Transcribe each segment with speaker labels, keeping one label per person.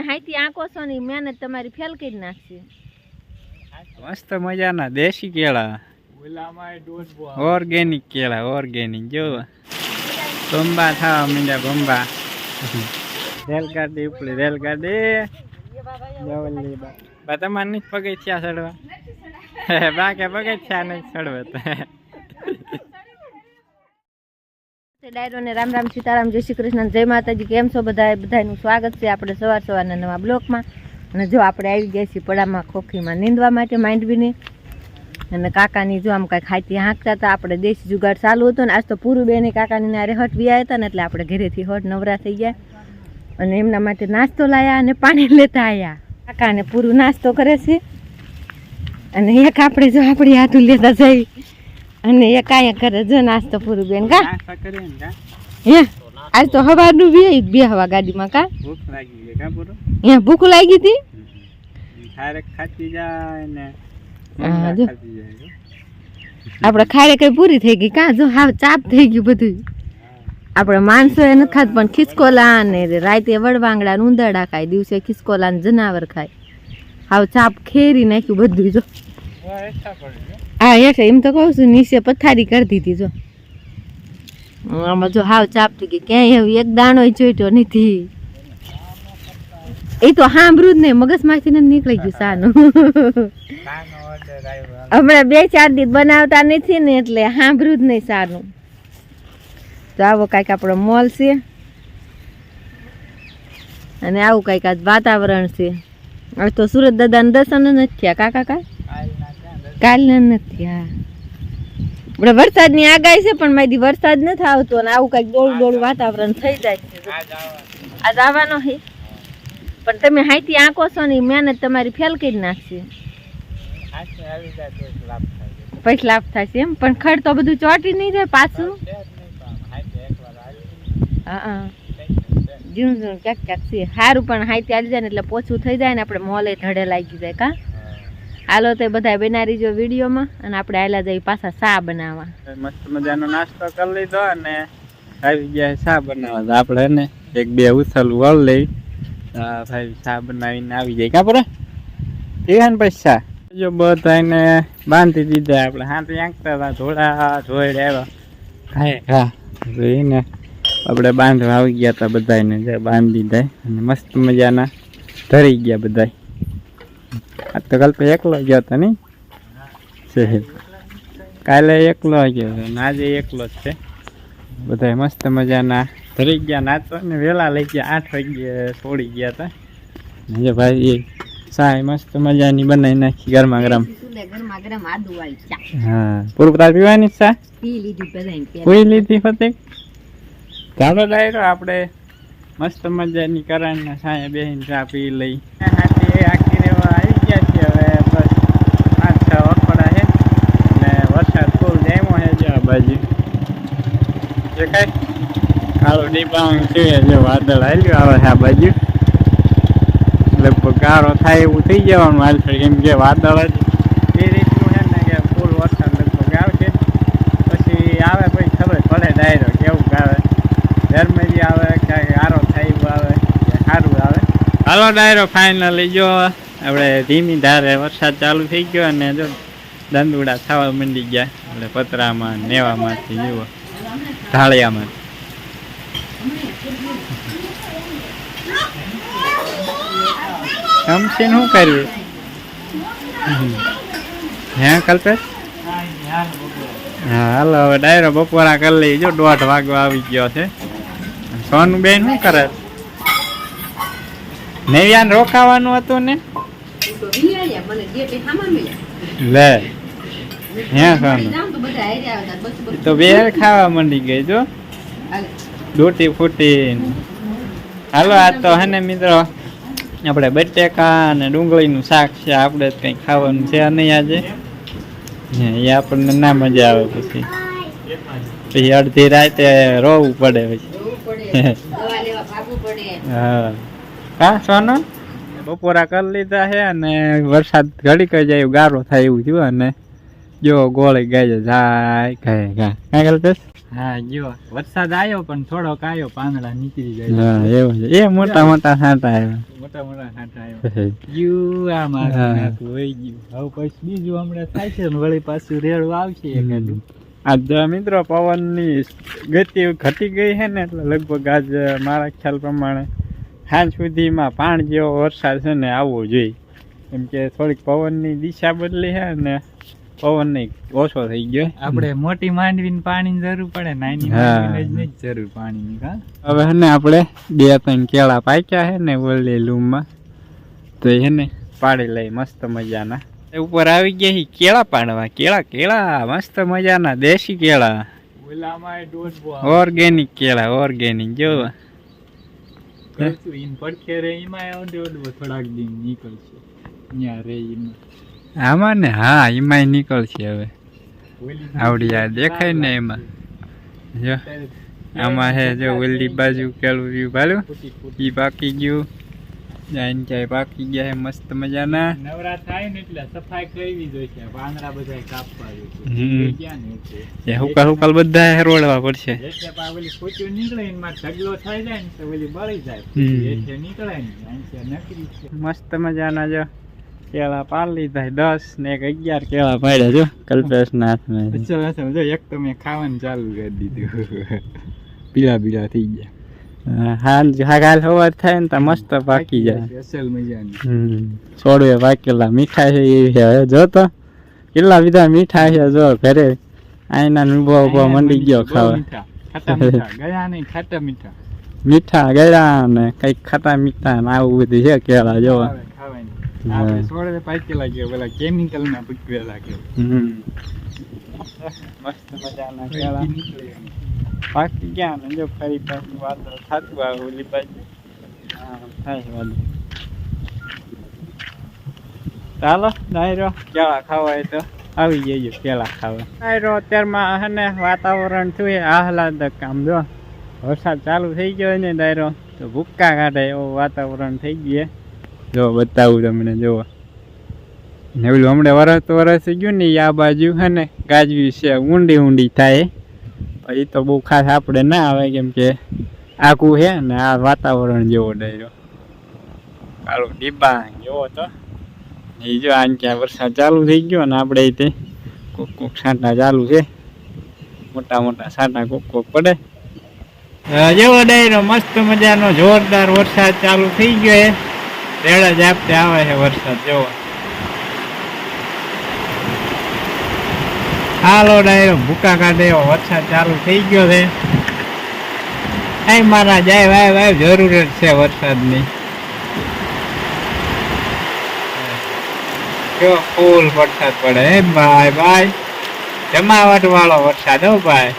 Speaker 1: તમે હાઈથી આંકો છો ને મહેનત તમારી ફેલ કરી નાખશે.
Speaker 2: મસ્ત મજાના દેશી કેળા. ઓર્ગેનિક કેળા ઓર્ગેનિક જો. બંબા થવા મીંડા બંબા રેલગાડી ઉપલી રેલગાડી જવલ્લી બા. તમારે નથી પગથિયા ચડવા? બાકી પગથિયા નહીં ચડવા તો
Speaker 1: ડાયરો ને રામ રામ સીતારામ, જય શ્રી કૃષ્ણ, જય માતાજી, કેમ છો બધા બધાનું સ્વાગત છે આપણે સવાર સવારના નવા બ્લોકમાં. અને જો આપણે આવી ગયા છીએ પડામાં, ખોખીમાં, નીંદવા માટે માંડવીને. અને કાકાની જો આમ કાંઈ ખાતી હાંકતા હતા, આપણે દેશી જુગાડ ચાલુ હતો ને, આજ તો પૂરું બેને કાકાની નારે હટ વ્યા હતા ને, એટલે આપણે ઘરેથી હટ નવરા થઈ ગયા. અને એમના માટે નાસ્તો લાયા અને પાણી લેતા આવ્યા કાકાને પૂરું નાસ્તો કરે છે. અને એક આપણે જો આપણી હાથું લેતા જઈ. અને એ કાંઈ કરે જો નાસ્તો પૂરું બેન કા? હે? આજ તો હવારનું બે બે હવા ગાડીમાં કા?
Speaker 2: ભૂખ લાગી ગઈ કા પૂરો?
Speaker 1: ભૂખ લાગી હતી?
Speaker 2: ખારેક ખાતી જાય ને
Speaker 1: આપણે ખાડે કઈ પૂરી થઈ ગઈ કા? જો હાવ ચાપ થઈ ગયું બધું. આપણે માણસો એ નથી ખાત પણ ખિસકોલા ને રાતે વડવાંગડા ને ઉંદરડા ખાય દિવસે ખિસકોલા ને જનાવર ખાય. હાવ ચાપ ખેરી નાખ્યું બધું જો. હા એટલે એમ તો કહું છું, નીચે પથારી કરી દીધી જો. આમાં જો હાવ ચાપતું કે ક્યાંય એવું એક દાણો જોઈતો નથી. એ તો સાંભળ્યું જ નહીં, મગજમાંથી નથી નીકળી ગયું સાનું. હમણાં બે ચાર દિવસ બનાવતા નથી ને એટલે સાંભળ્યું જ નહીં સારું તો આવો કાંઈક આપણો મોલ છે. અને આવું કાંઈક આજ વાતાવરણ છે. હવે તો સુરત દાદાને દર્શન નથી થયા કાકા કા?
Speaker 2: કાલના
Speaker 1: નથી આ આપણે વરસાદની આગાહી છે, પણ મારી વરસાદ નથી આવતો અને આવું કંઈક ડોળું ડોળું વાતાવરણ થઈ જાય છે
Speaker 2: આજ આવવાનું.
Speaker 1: છે પણ તમે હાઈથી આંકો છો ને મહેનત તમારી ફેલ કરી નાખશે. પછી લાભ થશે એમ પણ ખડ તો બધું ચોટી નહીં જાય પાછું હા
Speaker 2: છે.
Speaker 1: ઝીણું ઝીણું ક્યાંક ક્યાંક છે સારું પણ હાઈથી આવી જાય ને એટલે પોછું થઈ જાય ને આપણે મોલે ધડે લાગી જાય, કા હાલો તે બધા બનારી જો વિડીયોમાં અને આપણે આયલા જઈ પાછા સા બનાવવા.
Speaker 2: મસ્ત મજાનો નાસ્તો કરી લીધો અને આવી ગયા સા બનાવવા. તો આપણે ને એક બે ઉથલ વળ લઈ ભાઈ સા બનાવીને આવી જાય. કાં પડે પીવા ને પછી ચા જો બધાને બાંધી દીધા આપણે. હાથી આંકતા હતા. ધોળા ધોઈડ આવ્યા. ખાય ખા જોઈને આપણે બાંધવા આવી ગયા હતા બધાને બાંધી દીધા. અને મસ્ત મજાના. ધરી ગયા બધાય. આ તો કાલ એકલો ગયો હતો નહીં? કાલે એકલો ગયો હતો ને આજે એકલો જ છે. બધા મસ્ત મજાના. ધરી ગયા નાચો ને વહેલા લઈ ગયા, આઠ વાગ્યે છોડી ગયા હતા હજે ભાઈ, એ ચાય મસ્ત મજાની બનાવી નાખી ગરમા ગરમ. હા. પૂરું તાર પીવાની
Speaker 1: સા
Speaker 2: પૂરી લીધી ફતે ચાલો ડાયરો, આપણે મસ્ત મજાની કરાને સાંજે બેસીને ચા પી લઈ. હાથી આખી રેવા આવી ગયા છે હવે બસ પાંચ છ વખોડા છે. ને વરસાદ ફૂલ જામ્યો છે જો બાજુ. જે કાંઈ કાળો ડીબાંગ છે જો વાદળ હાલ્યું આવે છે આ બાજુ. એટલે ગારો થાય એવું થઈ જવાનું હાલ કેમ કે વાદળ જ એ રીતનું છે ને કે ફૂલ વરસાદ લગભગ આવશે પછી આવે પછી ખબર પડે ડાયરો કેવું આવે ધર્મજી આવે કે આરો થાય એવું આવે કે સારું આવે હાલો ડાયરો ફાઇનલી જો આપણે ધીમી ધારે વરસાદ ચાલુ થઈ ગયો અને જો દંદુડા થવા મંડી ગયા. એટલે પતરામાં, નેવામાંથી, જુઓ, ઢાળિયામાં. સમસીને શું કર્યું હે, કલ્પેશ? હા, હાલો, હવે ડાયરો બપોરા કરી લઈ જો દોઢ વાગવા આવી ગયો છે. સોનું બેન શું કરે? નેવ્યાન રોકાવાનું હતું ને? લે હે ઈ તો બે ખાવા મંડી ગઈ જો. ડૂટી ફૂટી હાલો આ તો હે ને મિત્રો આપણે બટેકા અને ડુંગળીનું શાક છે આપણે કંઈ ખાવાનું છે નહીં આજે. એ આપણને ના મજા આવે પછી. પછી અડધી રાતે રોવું પડે પછી. હા. હા સોનો બપોરા કરી લીધા છે અને વરસાદ ઘડીક કઈ જાય ગારો થાય એવું થયું અને જો ગોળી ગાય જાય જાય ગાય. ગા કાંઈ કલ્પેશ
Speaker 3: હા જો વરસાદ આવ્યો પણ થોડોક આવ્યો પાંદડા નીકળી
Speaker 2: હા એવું છે. એ મોટા મોટા સાંટા આવ્યા
Speaker 3: મોટા મોટા સાંટા આવ્યા ગયું આ મારું
Speaker 2: હા.
Speaker 3: વહી ગયું. હવે પછી બીજું હમણાં થાય છે ને વળી પાછું રેડું આવશે એકાદું.
Speaker 2: આજ મિત્રો પવનની ગતિ ઘટી ગઈ છે ને એટલે લગભગ આજ મારા ખ્યાલ પ્રમાણે સાંજ સુધીમાં પાણ જેવો વરસાદ છે ને આવવો જોઈએ. કેમ કે થોડીક પવનની દિશા બદલી છે ને પવન નહીં ઓછો થઈ ગયો.
Speaker 3: આપણે મોટી માંડવીને પાણીની જરૂર પડે નાની માંડવીને જ જરૂર પાણીની કા
Speaker 2: હવે હે ને આપણે બે ત્રણ કેળા પાક્યા છે ને ઓલી લૂમમાં. તો એને પાડી લઈ મસ્ત મજાના. એ ઉપર આવી ગયા કેળા પાડવા કેળા કેળા મસ્ત મજાના દેશી કેળા. ઓર્ગેનિક કેળા ઓર્ગેનિક જો
Speaker 3: કરશું ઈન પડખે રે એમાં ડોડબો થોડાક દિન નીકળશે. ત્યાં રે એમાં.
Speaker 2: આમાં ને? હા એમાંય નીકળશે હવે. આવડી આ દેખાય ને એમાં. જો આમાં હે જો ઓલી બાજુ કેળું રહ્યું ભાલું
Speaker 3: એ
Speaker 2: બાકી પાકી ગયું. જાઈને પાકી ગયા મસ્ત મજાના.
Speaker 3: નવરા થાય ને એટલે સફાઈ કરવી જોઈએ પાંદડા બધા કાપવા
Speaker 2: હમ.
Speaker 3: ક્યાં ને
Speaker 2: એ હુકાલ હુકાલ બધા હેરોડવા પડશે.
Speaker 3: એટલે પાવલી નીકળે ને માં ઢગલો થઈ જાય ને તો ઓલી બળી જાય. એટલે નીકળે ને અહીંથી નકરી છે.
Speaker 2: મસ્ત મજાના જો. કેળા પાડી લીધા દસ ને એક અગિયાર કેળા પાડ્યા જો. કલ્પેશ
Speaker 3: નાથ ને જો એક તો મેં ખાવાનું ચાલુ કરી દીધું. પીળા પીળા થઈ ગયા.
Speaker 2: હાલ હાલ હવાર થાય ને તો મસ્ત પાકી જાય.
Speaker 3: અસલ મજાની.
Speaker 2: છોડવે પાકેલા મીઠા છે એવી છે. હવે જો તો કેટલા બધા મીઠા છે જો ઘરે. આઈના ઊભો ઊભો મંડી ગયો ખાવા.
Speaker 3: મીઠા ગયા નહીં ખાટા મીઠા.
Speaker 2: મીઠા ગયા ને કંઈક ખાટા મીઠા ને આવું બધું છે કેળા જોવા
Speaker 3: પાકેલા કે પેલા કેમિકલ ના પકવેલા કે
Speaker 2: મસ્ત મજાના કેળા. પાકી ગયા ને જો ફરી પાછું વાદળ થતું આવે ઓલી બાજુ. થાય વાદળ ચાલો ડાયરો કેળા ખાવા હોય તો? આવી જઈએ કેળા ખાવા. ડાયરો અત્યારમાં હે ને વાતાવરણ થયું આહલાદક આમ જો. વરસાદ ચાલુ થઈ ગયો ને ડાયરો તો ભૂક્કા કાઢે એવું વાતાવરણ થઈ ગયે જો બતાવું તમને જોવો ને ઓલું હમણાં વરસ તો વરસ ગયું ને આ બાજુ હે ને ગાજવી છે ઊંડી ઊંડી થાય. પછી તો બહુ ખાસ આપણે ના આવે કેમ કે આખું છે ને આ વાતાવરણ જેવો ડાયરો કાળો ડીબા જેવો તો એ જો આમ ક્યાં વરસાદ ચાલુ થઈ ગયો ને આપણે તે કોક કોક છાંટા ચાલુ છે. મોટા મોટા છાંટા કોક કોક પડે. જેવો ડાયરો મસ્ત મજાનો જોરદાર વરસાદ ચાલુ થઈ ગયો છે રેડા આપતે આવે છે વરસાદ, જેવો. હાલો ડાયરો, ભૂકા કાઢે વરસાદ ચાલુ થઈ ગયો છે. આય મારા જાય, વાય વાય જ છે વરસાદની. જો ફૂલ વરસાદ પડે, હે ભાઈ ભાઈ. જમાવટ વાળો વરસાદ, હો ભાઈ.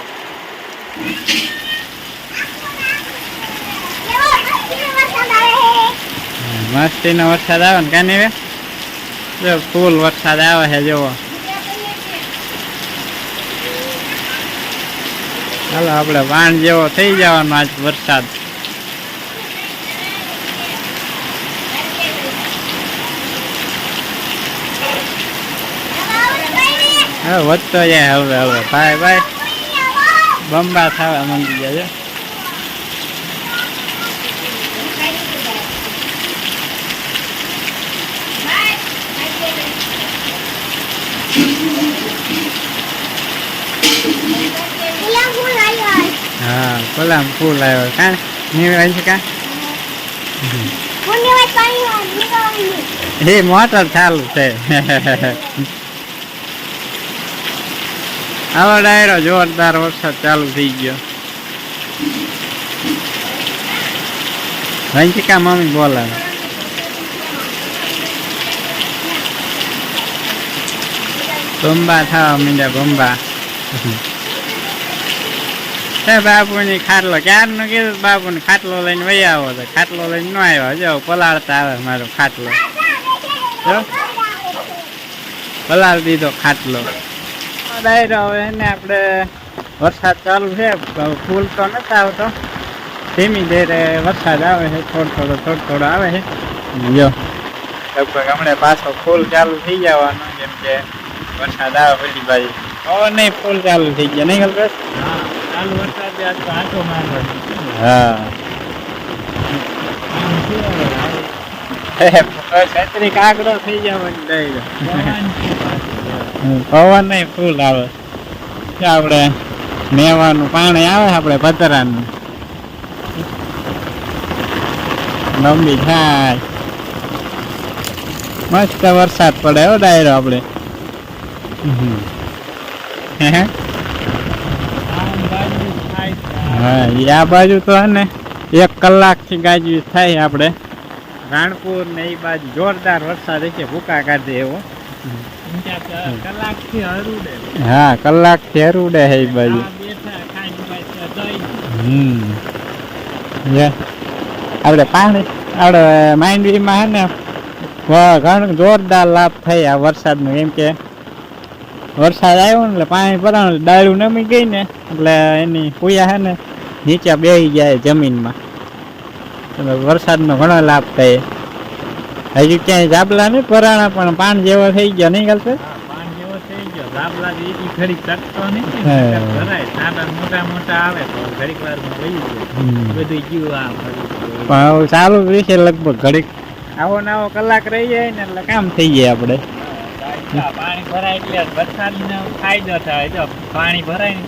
Speaker 2: મસ્તી નો વરસાદ આવે ને કાને ફૂલ વરસાદ આવે છે જોવો ચાલો આપણે વાણ જેવો થઈ જવાનો આજ વરસાદ હવે વધતો જાય હવે હવે ભાઈ ભાઈ બંબા થવા માંડી ગયા છે હા કોલામ ફૂલ આવ્યો કાં નીકળે છે કાં એ મોટર ચાલુ છે આવો ડાયરો જોરદાર વરસાદ ચાલુ થઈ ગયો રંજિકા મમ્મી બોલાવે બંબા થવા માંડ્યા બંબા હે બાપુની ખાટલો ક્યારનું કીધું? બાપુને ખાટલો લઈને વહી આવો તો ખાટલો લઈને ન આવ્યો? જો પલાળતા આવે મારો ખાટલો. જો પલાળ દીધો ખાટલો. ડાયરો હવે એને આપણે વરસાદ ચાલુ છે ફૂલ તો નથી આવતો. ધીમી ધીરે વરસાદ આવે છે, થોડો થોડો થોડો થોડો આવે છે. જો, લગભગ હમણાં પાછો ફૂલ ચાલુ થઈ જવાનો કેમ કે વરસાદ આવે પેલી બાજુ હવે નહીં, ફૂલ ચાલુ થઈ ગયા. નહીં કલ્પેશ
Speaker 3: હા.
Speaker 2: છત્રી કાગડો થઈ જવાની પવન નહીં ફૂલ આવે. આપણે મેવાનું પાણી આવે આપણે પતરાનું. લંબી થાય. મસ્ત વરસાદ પડે હો ડાયરો આપણે. હે? હા એ આ બાજુ તો હે ને એક કલાકથી ગાજવી થાય આપણે. રાણપુર ને એ બાજુ જોરદાર વરસાદ છે ભૂકા કાઢે એવો. કલાકથી હરુડે હા એ બાજુ. આપણે પાણી આપણે માંડવીમાં હે ને ઘણું જોરદાર લાભ થઈ આ વરસાદનો એમ કે વરસાદ આવ્યો ને એટલે પાણી ભરાણું દાળું ડાળું નમી ગઈ ને એટલે એની પૂજા છે ને નીચે બેસી જાય જમીનમાં. એટલે વરસાદનો ઘણો લાભ થાય. હજી ક્યાંય જાબલા નહીં પરાણા પણ પાન જેવો થઈ ગયો નહીં ગલતે
Speaker 3: પાન જેવો થઈ ગયો. ભરાય. નાના મોટા મોટા આવે તો ઘડીક વાર વહી બધું ગયું આ
Speaker 2: પણ ચાલુ રહેશે લગભગ ઘડીક. આવો ને આવો કલાક રહી જાય ને એટલે કામ થઈ જાય આપણે
Speaker 3: પાણી ભરાય એટલે વરસાદનો ફાયદો થાય. જો પાણી ભરાય ને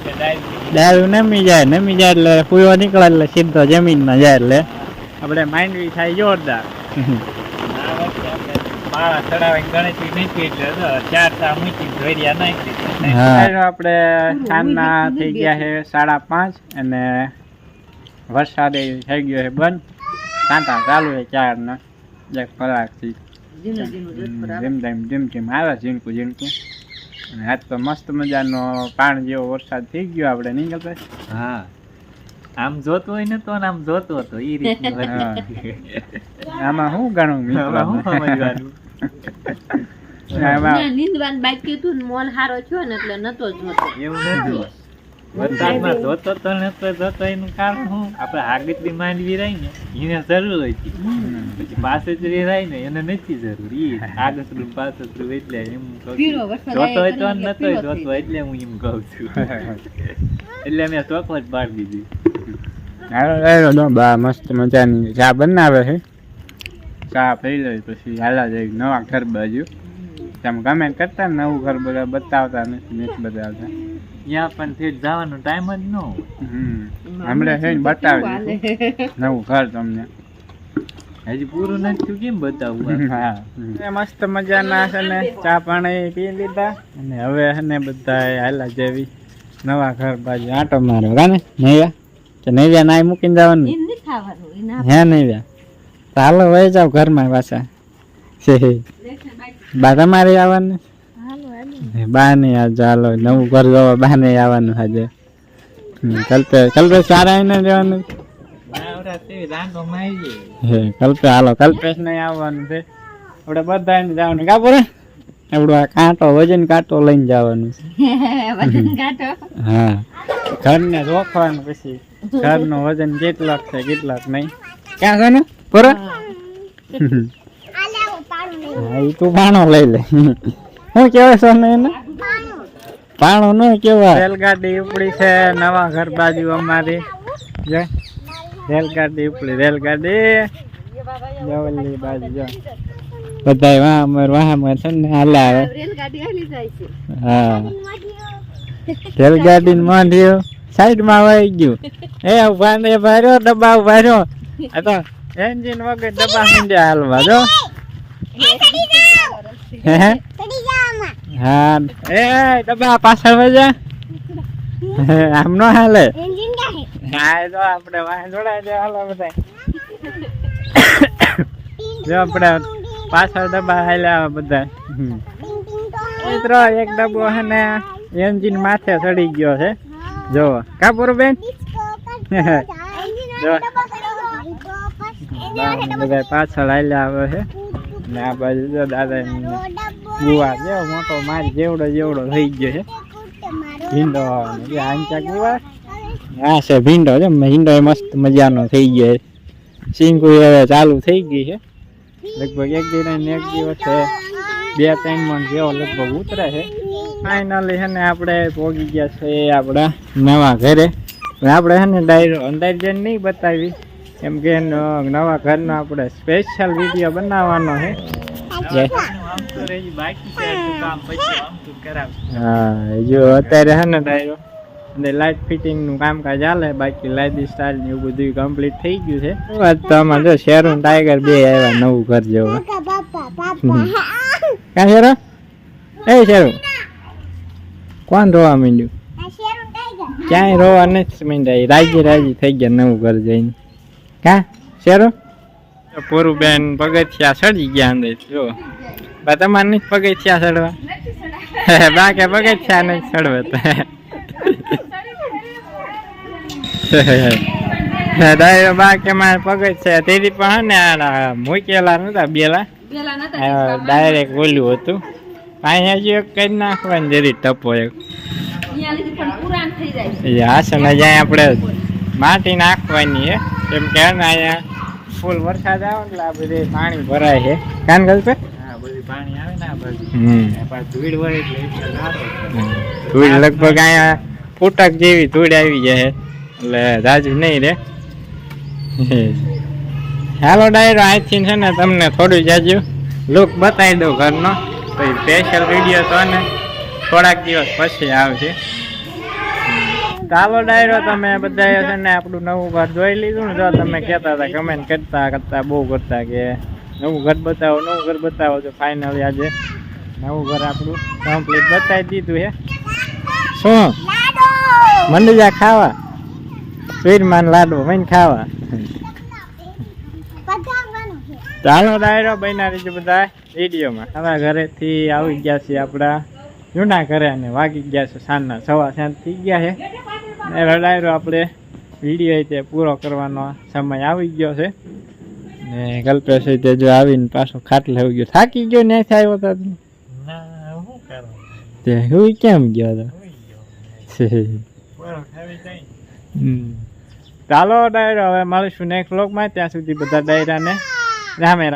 Speaker 3: એટલે
Speaker 2: નમી જાય નમી જાય એટલે કુયો નીકળે એટલે સીધો જમીનમાં જાય એટલે. આપણે માંડવી થાય જોરદાર.
Speaker 3: આપણે
Speaker 2: સાંજના થઈ ગયા છે સાડા પાંચ અને વરસાદ એ થઈ ગયો છે બંધ. સાંતા ચાલુ છે ચાર ને. એક કલાકથી.
Speaker 1: ઝીણું ઝીણું રસ આવે.
Speaker 2: જેમ તેમ જેમ જેમ આવે ઝીણકું ઝીણકું. અને આજ તો મસ્ત મજાનો પાણી જેવો વરસાદ થઈ ગયો આપણે નહીં
Speaker 3: હા. આમ જોતો હોય ને તો ને આમ જોતો હતો એ રીતનું
Speaker 2: આમાં શું
Speaker 3: આમાં શું સમજવાનું?
Speaker 2: આમાં
Speaker 1: બાકી હતું મોલ હારો થયો ને એટલે નતો જોતો
Speaker 3: એવું નથી વરસાદમાં જોતો તો નતો જોતો એનું કારણ શું આપણે આગળથી માંડવી રહી ને એને જરૂર હતી પછી રહી ને એને નથી જરૂર. એ આગળનું પાછળનું એટલે એમ કહું છું. જોતો હોય તો નતો
Speaker 1: એટલે
Speaker 3: એટલે હું એમ કહું છું. એટલે મેં ચોખવટ પાડી દીધી.
Speaker 2: હાલો બા મસ્ત મજાની. ચા બનાવે છે ચા પી લઈ પછી હાલા જાય નવા ઘર બાજુ. તમે કમેન્ટ કરતા નવું ઘર બધા બતાવતા નથી નથી બતાવતા.
Speaker 3: ત્યાં પણ તે જવાનો ટાઈમ જ ન હોય.
Speaker 2: હમ. હમણાં છે ને બતાવી નવું ઘર તમને.
Speaker 3: હજી પૂરું નથી થયું કેમ બતાવું
Speaker 2: હા. એ મસ્ત મજાના છે ને ચા પાણી પી લીધા. અને હવે છે ને બધા હાલા જેવી નવા ઘર બાજુ આટો માર્યો. કાને નૈયા? કે નૈયા નાય મૂકીને જવાનું?
Speaker 1: ઈ નથી ખાવાનું, ઈ ના
Speaker 2: હે નૈયા? તો હાલો વહી જાવ ઘરમાં પાછા. બા તમારે આવવાનું?
Speaker 1: હાલો, હાલો.
Speaker 2: બા આજ હાલો નવું ઘર જોવા બાને આવવાનું આજે. કલ્પે કલ્પે સારા એને જવાનું. હે કલ્પે હાલો કલ્પેશ નહીં આવવાનું છે. આપણે બધા એને જવાનું કા પૂરે આપણું આ કાંટો વજન કાંટો લઈને જવાનું છે. હા. ઘરને રોખવાનું પછી. ઘરનું વજન કેટલાક છે કેટલાક નહીં. ક્યાં છે ને? પૂરે તું પાણો લઈ લે. શું કહેવાય ને એને પાણું નું કેવાય રેલગાડી ઉપડી છે નવા ઘર બાજુ અમારી જો રેલગાડી ઉપડી રેલગાડી જવલ્લી બાજુ જો બધા વાહ મર છે ને હાલે આવે
Speaker 1: જાય.
Speaker 2: હા રેલગાડી ને માંડ્યો સાઈડમાં વહી ગયું એ ઊભા ને ભર્યો ડબ્બા ઊભા રહ્યો આ તો એન્જિન વગર ડબ્બા મીંડ્યા હાલવા જો હે હે? એ ડબ્બા પાછળ વજા આમ નો હાલે. હા તો આપણે જોડાય છે હાલો બધા. જો આપણે પાછળ ડબ્બા હાલ્યા બધા. મિત્રો એક ડબ્બો છે ને એન્જિન માથે ચડી ગયો છે. જો કાપુર બેન? બધા પાછળ હાલ્યા આવે છે. ને આ બાજુ જો દાદા ગુવા જેવો મોટો માર જેવડો જેવડો થઈ ગયો છે. ભીંડો આંચા ગુવા? હા છે, ભીંડો છે. ભીંડો એ મસ્ત મજાનો થઈ ગયો છે. સિંગુ હવે ચાલુ થઈ ગઈ છે. લગભગ એક દિવસ એક દિવસ છે. બે, ત્રણ મણ જેવો લગભગ ઉતરે છે. ફાઇનલી છે ને આપણે પહોંચી ગયા છે આપણા નવા ઘરે. પણ આપણે છે ને ડાયરો અંદાજ જઈને નહીં બતાવી. કેમ કે નવા ઘરનો આપણે સ્પેશિયલ વીડિયો બનાવવાનો છે. હા જો અત્યારે છે ને ડાયરો અને લાઇટ ફિટિંગનું કામકાજ ચાલે બાકી લાઇટ સ્ટાઇલ ને એવું બધું કમ્પ્લીટ થઈ ગયું છે. વાત તો આમાં જો શેરું ટાઈગર બે આવ્યા નવું ઘર જેવું. ક્યાં શેરો એ શેરું કોણ રોવા માંડ્યું? ક્યાંય રોવા નથી માંડ્યા રાજી રાજી થઈ ગયા નવું ઘર જઈને. કા શેરો પૂરું બેન પગથિયા સડી ગયા અંદર જો. બા તમારે નહીં પગથિયા સડવા? બા કે પગથિયા નહીં સડવા ડાયરો બા કે મારે પગથિયા તેરી પણ ને મૂકેલા નતા બેલા? ડાયરેક્ટ બોલ્યું હતું. અહીંયા હજુ એક કરી નાખવાની જરી ટપો એક. એ આસન જાય આપણે માટી નાખવાની છે કેમ કે અહીંયા ફૂલ વરસાદ આવે એટલે આ બધી પાણી ભરાય છે. કાન
Speaker 3: હા બધું પાણી આવે ને આ બાજુ. પાછું ધૂળ એટલે
Speaker 2: લગભગ અહીંયા ફૂટક જેવી ધૂળ આવી જાય એટલે રાજુ નહીં રે. હાલો ડાયરો અહીંથી છે ને તમને થોડું જાજુ લુક બતાવી દઉં ઘરનો. પછી સ્પેશિયલ વીડિયો તો ને થોડાક દિવસ પછી આવશે. ચાલો ડાયરો, તમે બધા છે આપણું નવું ઘર જોઈ લીધું ને, જો તમે કહેતા હતા કમેન્ટ કરતા કરતા બહુ કરતા કે નવું ઘર બતાવો, નવું ઘર બતાવો તો ફાઇનલી આજે નવું ઘર આપણું કમ્પ્લીટ બતાવી દીધું હે. શું? મંડી જા ખાવા? સ્વીરમાન લાડવો મને ખાવા? ચાલો ડાયરો, બન્યા રહીજો બધા વિડીયોમાં. હવે ઘરેથી આવી ગયા છે આપણા જૂના ઘરે અને વાગી ગયા છે સાંજના, સવા સાંજ થઈ ગયા છે. ને ડાયરો આપણે વીડિયો તે પૂરો કરવાનો સમય આવી ગયો છે. ને કલ્પેશ તે જો આવીને પાછો ખાટલે આવી ગયો. થાકી ગયો ને આવ્યો તો
Speaker 3: ના શું કરો?
Speaker 2: તે હું કેમ ગયો હતો. ચાલો ડાયરો હવે મળીશું નેક્સ્ટ વ્લોગમાં ત્યાં સુધી બધા ડાયરાને રામે રામ.